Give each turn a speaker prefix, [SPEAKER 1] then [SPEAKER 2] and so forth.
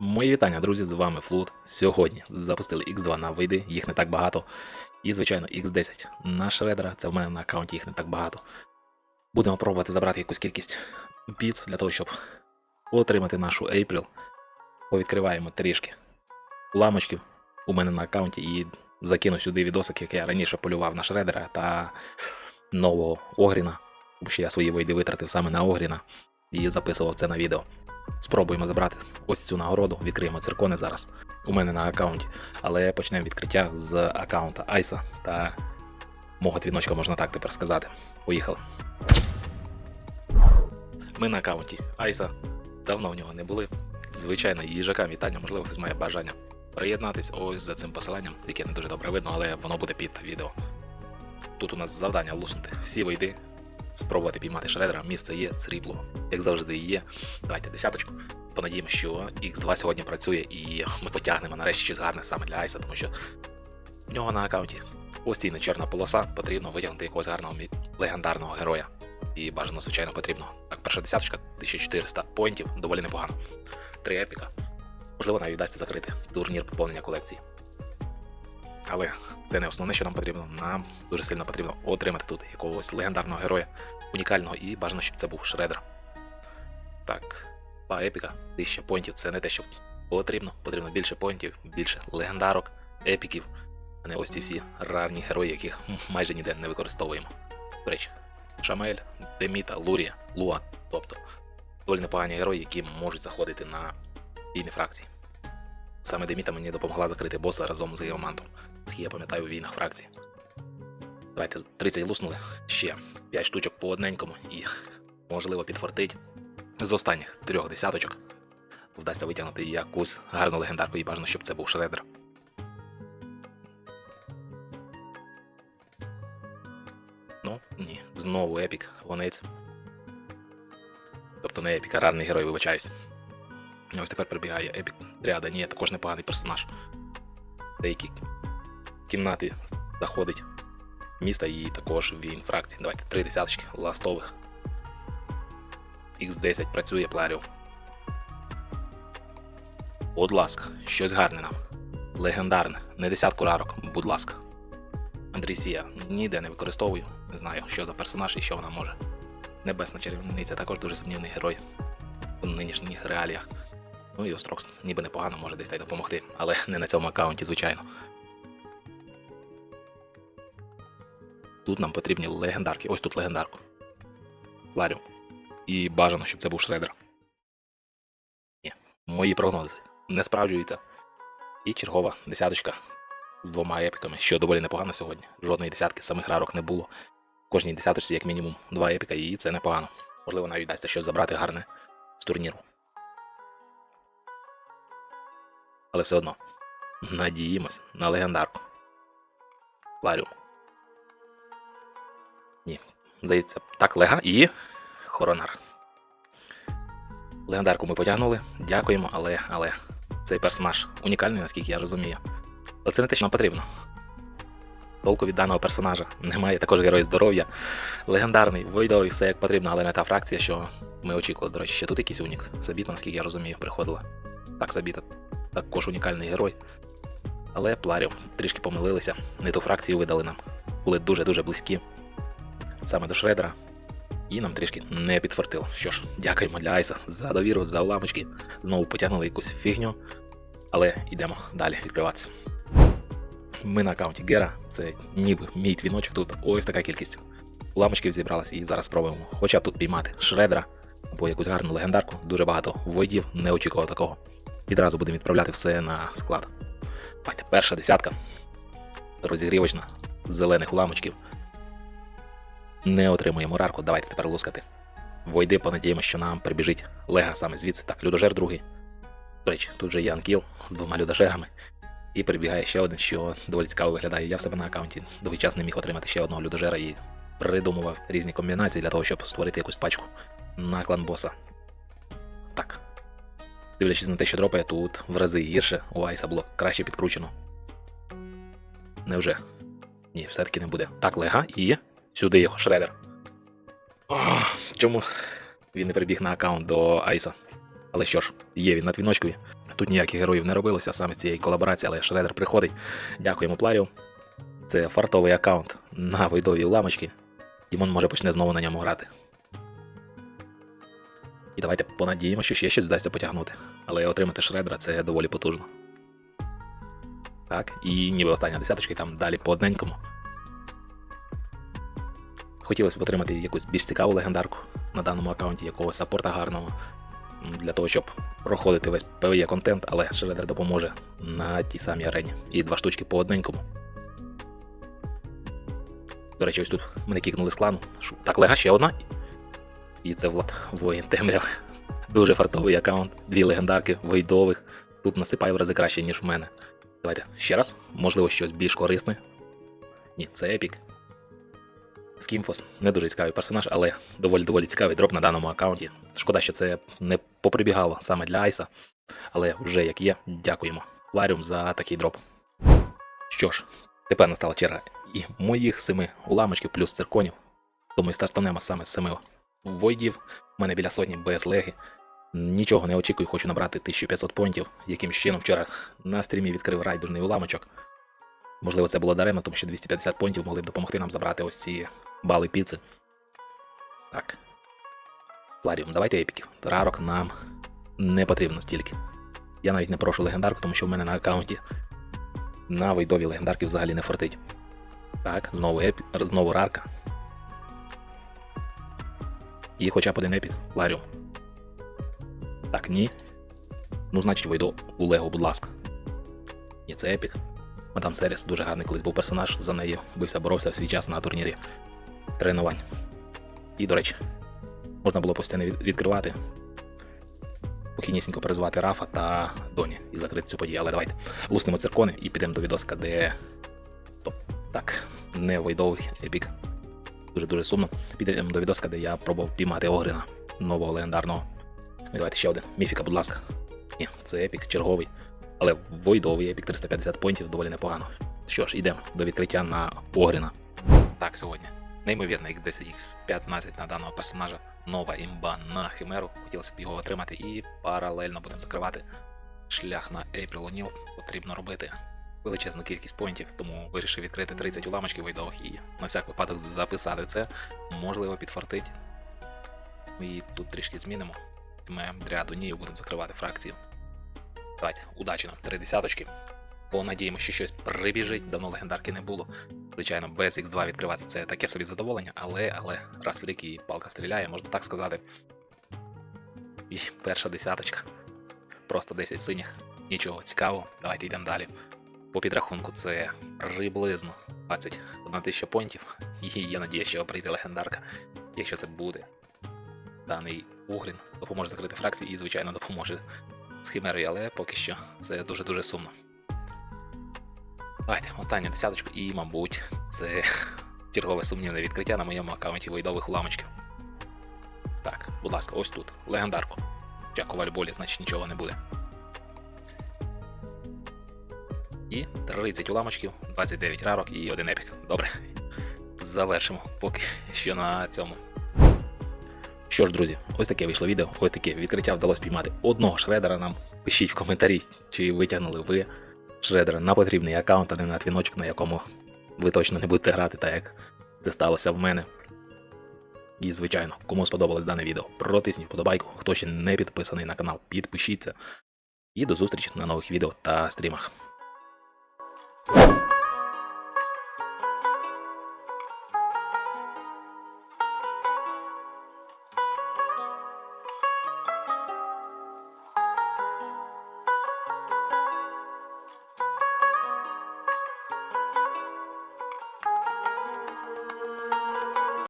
[SPEAKER 1] Мої вітання, друзі, з вами Флут. Сьогодні запустили X2 на вийди, їх не так багато. І, звичайно, X10 на шредера, це в мене на аккаунті їх не так багато. Будемо пробувати забрати якусь кількість біц для того, щоб отримати нашу April. Повідкриваємо трішки ламочків у мене на аккаунті і закину сюди відосик, як я раніше полював на шредера та нового Огріна. Тому що я свої вийди витратив саме на Огріна і записував це на відео. Спробуємо забрати ось цю нагороду, відкриємо циркони зараз у мене на аккаунті. Але почнемо відкриття з аккаунта Айса та мого твіночка, можна так тепер сказати. Поїхали. Ми на аккаунті Айса. Давно в нього не були. Звичайно, їжака вітання, можливо, хтось має бажання приєднатись ось за цим посиланням, яке не дуже добре видно, але воно буде під відео. Тут у нас завдання луснути всі вийди, спробувати піймати шредера. Місце є, срібло, як завжди є. Давайте десяточку. Понадіємо, що X2 сьогодні працює і ми потягнемо нарешті щось гарне саме для Айса, тому що в нього на аккаунті постійно чорна полоса, потрібно витягнути якогось гарного легендарного героя. І бажано, звичайно, потрібно. Так, перша десяточка, 1400 поінтів, доволі непогано. Три епіка. Можливо, навіть вдасться закрити турнір поповнення колекції. Але це не основне, що нам потрібно. Нам дуже сильно потрібно отримати тут якогось легендарного героя, унікального, і бажано, щоб це був шредер. Так, два епіка, 1000 поінтів це не те, що потрібно. Потрібно більше поінтів, більше легендарок, епіків, а не ось ці всі рарні герої, яких майже ніде не використовуємо. До речі, Шамель, Деміта, Лурія, Луа, тобто доволі непогані герої, які можуть заходити на війни фракцій. Саме Деміта мені допомогла закрити боса разом з Геомантом, скільки я пам'ятаю у війнах фракції. Давайте 30 луснули, ще 5 штучок по одненькому і можливо підфортить. З останніх трьох десяточок вдасться витягнути якусь гарну легендарку і бажано, щоб це був шредер. Ну, ні, знову епік, гонець. Тобто не епік, а рарний герой, вибачаюсь. Ось тепер прибігає епік Дріада, ні, також непоганий персонаж. Деякі кімнати заходить міста і також він фракції. Давайте три десяточки ластових. X10 працює пларів. Будь ласка, щось гарне нам. Легендарне, не десятку рарок, будь ласка. Андрісія ніде не використовую, не знаю, що за персонаж і що вона може. Небесна чарівниця також дуже сумнівний герой у нинішніх реаліях. Ну і Острокс ніби непогано може десь та й допомогти, але не на цьому аккаунті, звичайно. Тут нам потрібні легендарки. Ось тут легендарку. Ларю. І бажано, щоб це був шредер. Ні, мої прогнози не справджуються. І чергова десяточка з двома епіками, що доволі непогано сьогодні. Жодної десятки самих рарок не було. В кожній десяточці, як мінімум, два епіка, і це непогано. Можливо, навіть вдасться щось забрати гарне з турніру. Але все одно. Надіємось на легендарку. Ларіум. Ні. Здається, так, лега і. Хоронар. Легендарку ми потягнули. Дякуємо, але, але цей персонаж унікальний, наскільки я розумію. Але це не те, що нам потрібно. Толку від даного персонажа немає також герой здоров'я. Легендарний, войдовий, все як потрібно, але не та фракція, що ми очікували. До речі, ще тут якийсь унікс. Сабіта, наскільки я розумію, приходила. Так, Сабіта також унікальний герой. Але Пларіум трішки помилилися, не ту фракцію видали нам. Були дуже-дуже близькі саме до Шредера. І нам трішки не підфартило. Що ж, дякуємо для Айса за довіру, за уламочки. Знову потягнули якусь фігню. Але йдемо далі відкриватися. Ми на аккаунті Гера, це ніби мій твіночок. Тут ось така кількість уламочків зібралася, і зараз спробуємо хоча б тут піймати Шредера або якусь гарну легендарку. Дуже багато войдів, не очікував такого. Відразу будемо відправляти все на склад. Давайте, перша десятка. Розігрівочна з зелених уламочків. Не отримуємо рарку. Давайте тепер лускати. Войди, понадіємося, що нам прибіжить лега саме звідси. Так, людожер другий. До речі, тут вже є анкіл з двома людожерами. І прибігає ще один, що доволі цікаво виглядає. Я в себе на аккаунті довгий час не міг отримати ще одного людожера і придумував різні комбінації для того, щоб створити якусь пачку на клан боса. Дивлячись на те, що дропає, тут в рази гірше, у Айса було краще підкручено. Невже? Ні, все-таки не буде. Так, лега і сюди його, шредер. Ох, чому він не прибіг на аккаунт до Айса? Але що ж, є він на твіночкові. Тут ніяких героїв не робилося саме цієї колаборації, але Шредер приходить. Дякуємо Пларію. Це фартовий аккаунт на войдові уламочки. Дімон може почне знову на ньому грати. І давайте понадіємо, що ще щось вдасться потягнути. Але отримати шредера це доволі потужно. Так, і ніби остання десяточка, і там далі по одненькому. Хотілося б отримати якусь більш цікаву легендарку на даному аккаунті, якогось саппорта гарного. Для того, щоб проходити весь PvE контент, але шредер допоможе на тій самій арені. І два штучки по одненькому. До речі, ось тут мене кікнули з клану. Так, лега ще одна. І це Влад воїн темряв. Дуже фартовий аккаунт. Дві легендарки войдових. Тут насипає в рази краще, ніж в мене. Давайте ще раз. Можливо, щось більш корисне. Ні, це епік. Скімфос не дуже цікавий персонаж, але доволі доволі цікавий дроп на даному аккаунті. Шкода, що це не поприбігало саме для Айса. Але вже як є, дякуємо Ларіум за такий дроп. Що ж, тепер настала черга і моїх семи уламочків плюс цирконів. Тому і стартанемо саме з семи войдів. У мене біля сотні без леги. Нічого не очікую, хочу набрати 1500 понтів. Яким чином вчора на стрімі відкрив райдужний уламочок. Можливо, це було даремно, тому що 250 понтів могли б допомогти нам забрати ось ці бали піци. Так. Пларіум, давайте епіків. Рарок нам не потрібно стільки. Я навіть не прошу легендарку, тому що в мене на аккаунті на войдові легендарки взагалі не фортить. Так, знову епі... знову рарка. І хоча б один епік, Ларіум. Так, ні. Ну, значить, вийду у Лего, будь ласка. Ні, це епік. Мадам Серіс дуже гарний колись був персонаж, за нею бився, боровся в свій час на турнірі тренувань. І, до речі, можна було постійно відкривати. Спокійнісінько перезвати Рафа та Доні і закрити цю подію. Але давайте луснемо циркони і підемо до відоска, де. Стоп. Так, не войдовий епік. Дуже-дуже сумно. Підемо до відоска, де я пробував піймати Огрина нового легендарного. Давайте ще один. Міфіка, будь ласка. Ні, це епік черговий. Але войдовий епік 350 понтів доволі непогано. Що ж, йдемо до відкриття на Огріна. Так, сьогодні. Неймовірно, X10 X15 на даного персонажа. Нова імба на Химеру. Хотілося б його отримати і паралельно будемо закривати шлях на April O'Neil. Потрібно робити величезну кількість понтів, тому вирішив відкрити 30 уламочків войдових і на всяк випадок записати це. Можливо, підфартить. Ну І тут трішки змінимо. Ми дряду нію будемо закривати фракцію. Давайте, удачі нам, три десяточки. Понадіємо, що щось прибіжить, давно легендарки не було. Звичайно, без X2 відкриватися це таке собі задоволення, але, але раз в рік і палка стріляє, можна так сказати. І перша десяточка. Просто 10 синіх. Нічого цікавого. Давайте йдемо далі. По підрахунку це приблизно 21 тисяча понтів. І є надія, що прийде легендарка. Якщо це буде, даний Угрін допоможе закрити фракції і, звичайно, допоможе з химерою, але поки що це дуже-дуже сумно. Давайте, останню десяточку, і, мабуть, це чергове сумнівне відкриття на моєму аккаунті войдових уламочків. Так, будь ласка, ось тут. Легендарку. Хоча коваль болі, значить нічого не буде. І 30 уламочків, 29 рарок і один епік. Добре. Завершимо поки що на цьому. Що ж, друзі, ось таке вийшло відео, ось таке відкриття вдалося піймати одного шредера нам. Пишіть в коментарі, чи витягнули ви шредера на потрібний аккаунт, а не на твіночок, на якому ви точно не будете грати, так як це сталося в мене. І, звичайно, кому сподобалось дане відео, протисніть вподобайку. Хто ще не підписаний на канал, підпишіться. І до зустрічі на нових відео та стрімах. you